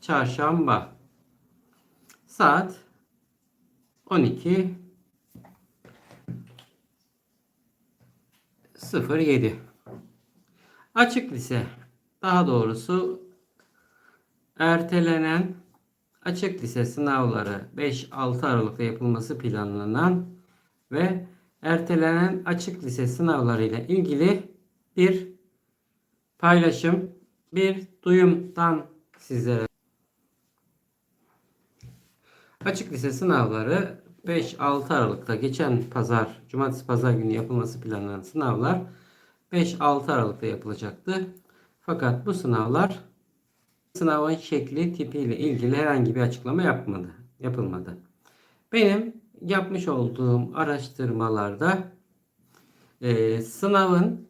çarşamba. Saat 12 07 Açık lise. Daha doğrusu ertelenen açık lise sınavları 5-6 Aralık'ta yapılması planlanan ve ertelenen açık lise sınavları ile ilgili bir paylaşım, bir duyumdan sizlere Açık lise sınavları 5-6 Aralık'ta geçen pazar, cumartesi pazar günü yapılması planlanan sınavlar 5-6 Aralık'ta yapılacaktı. Fakat bu sınavlar sınavın şekli tipiyle ilgili herhangi bir açıklama yapmadı, yapılmadı. Benim yapmış olduğum araştırmalarda e, sınavın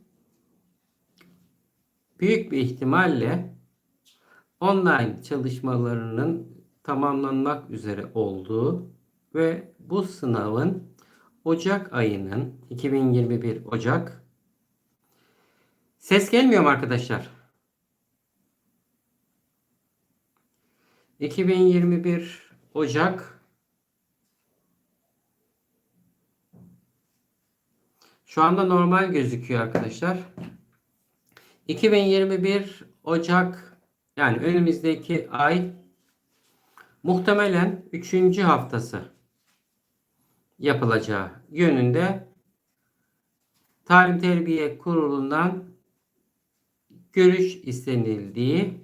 büyük bir ihtimalle online çalışmalarının tamamlanmak üzere olduğu ve bu sınavın Ocak ayının 2021 Ocak ses gelmiyor mu arkadaşlar? 2021 Ocak Şu anda normal gözüküyor arkadaşlar. 2021 Ocak yani önümüzdeki ay muhtemelen 3. haftası yapılacağı yönünde Talim Terbiye Kurulu'ndan görüş istenildiği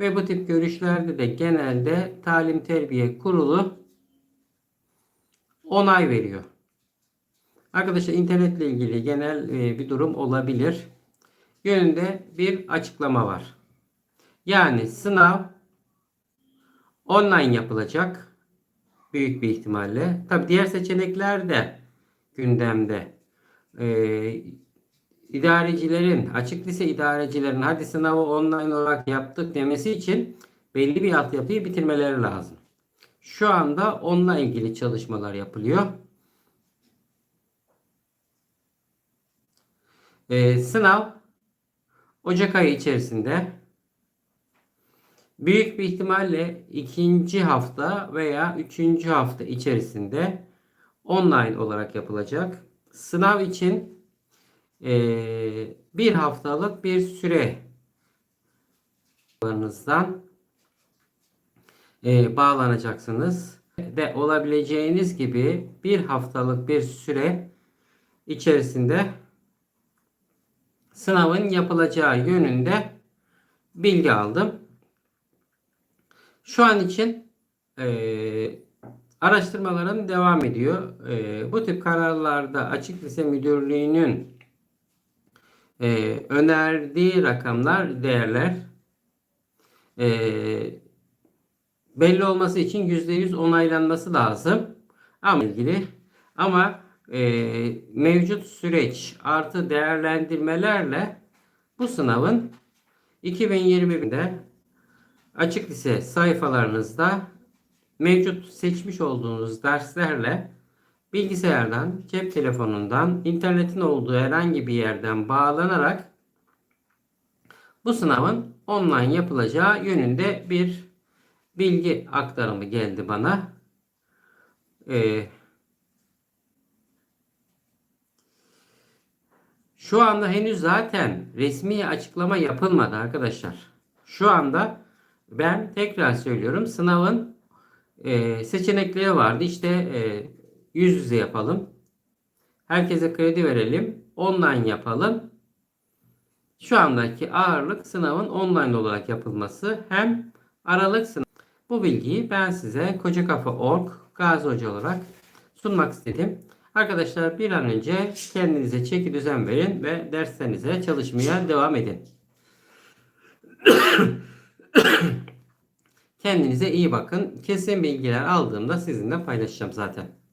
ve bu tip görüşlerde de genelde Talim Terbiye Kurulu onay veriyor. Arkadaşlar internetle ilgili genel e, bir durum olabilir. Yönünde bir açıklama var. Yani sınav online yapılacak. Büyük bir ihtimalle. Tabi diğer seçenekler de gündemde. Ee, idarecilerin, açık lise idarecilerin hadi sınavı online olarak yaptık demesi için belli bir altyapıyı bitirmeleri lazım. Şu anda onunla ilgili çalışmalar yapılıyor. Ee, sınav Ocak ayı içerisinde büyük bir ihtimalle ikinci hafta veya üçüncü hafta içerisinde online olarak yapılacak. Sınav için e, bir haftalık bir süre e, bağlanacaksınız. De olabileceğiniz gibi bir haftalık bir süre içerisinde sınavın yapılacağı yönünde bilgi aldım. Şu an için e, araştırmalarım devam ediyor. E, bu tip kararlarda Açık Lise Müdürlüğü'nün e, önerdiği rakamlar, değerler e, belli olması için %100 onaylanması lazım. Ama ilgili ama e, mevcut süreç artı değerlendirmelerle bu sınavın 2020'de açık lise sayfalarınızda mevcut seçmiş olduğunuz derslerle bilgisayardan, cep telefonundan, internetin olduğu herhangi bir yerden bağlanarak bu sınavın online yapılacağı yönünde bir bilgi aktarımı geldi bana. Ee, şu anda henüz zaten resmi açıklama yapılmadı arkadaşlar. Şu anda ben tekrar söylüyorum sınavın e, seçenekleri vardı. İşte e, yüz yüze yapalım. Herkese kredi verelim. Online yapalım. Şu andaki ağırlık sınavın online olarak yapılması. Hem aralık sınav. Bu bilgiyi ben size Koca Kafa Org Gazi Hoca olarak sunmak istedim. Arkadaşlar bir an önce kendinize çeki düzen verin ve derslerinize çalışmaya devam edin. Kendinize iyi bakın. Kesin bilgiler aldığımda sizinle paylaşacağım zaten.